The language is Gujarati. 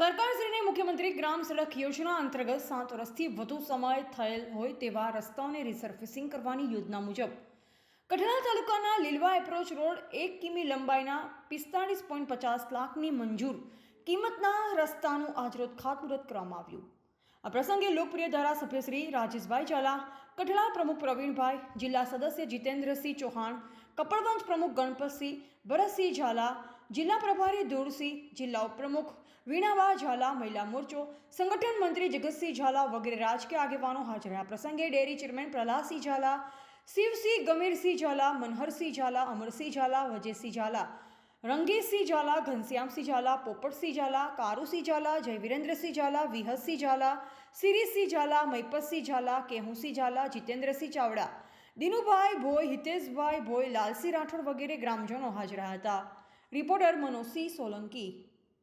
સરકારશ્રીને મુખ્યમંત્રી ગ્રામ સડક યોજના અંતર્ગત સાત વર્ષથી વધુ સમય થયેલ હોય તેવા રસ્તાઓને રિસર્ફિસિંગ કરવાની યોજના મુજબ. કઠણા તાલુકાના લીલવા એપ્રોચ રોડ એક કિમી લંબાઈના પિસ્તાળીસ પોઈન્ટ પચાસ લાખની મંજૂર કિંમતના રસ્તાનું આજરોજ ખાતમુહૂર્ત કરવામાં આવ્યું. આ પ્રસંગે લોકપ્રિય ધારાસભ્ય શ્રી રાજેશભાઈ ઝાલા કઠલા પ્રમુખ પ્રવીણભાઈ, જિલ્લા સદસ્ય જીતેન્દ્રસિંહ ચૌહાણ કપડવંજ પ્રમુખ ગણપતસિંહ ભરતસિંહ ઝાલા જિલ્લા પ્રભારી ધૂળસિંહ, જિલ્લા ઉપપ્રમુખ વીણાબા ઝાલા, મહિલા મોરચો, સંગઠન મંત્રી જગતસિંહ ઝાલા વગેરે રાજકીય આગેવાનો હાજર. રહ્યા પ્રસંગે ડેરી ચેરમેન પ્રહલાદસિંહ ઝાલા, શિવસિંહ ગમીરસિંહ ઝાલા, મનહરસિંહ ઝાલા, અમરસિંહ ઝાલા, વજયસિંહ ઝાલા રંગેશસિંહ ઝાલા, ઘનશ્યામસિંહ ઝાલા, પોપટસિંહ ઝાલા, કારુસિંહ ઝાલા, જયવીરેન્દ્રસિંહ ઝાલા વિહતસિંહ ઝાલા સિરીસિંહ ઝાલા, મૈપતસિંહ ઝાલા, કેહુસિંહ ઝાલા, જીતેન્દ્રસિંહ ચાવડા, દિનુભાઈ ભોય હિતેશભાઈ ભોઈ, લાલસિંહ રાઠોડ વગેરે ગ્રામજનો હાજર હતા. રિપોર્ટર મનોજસિંહ સોલંકી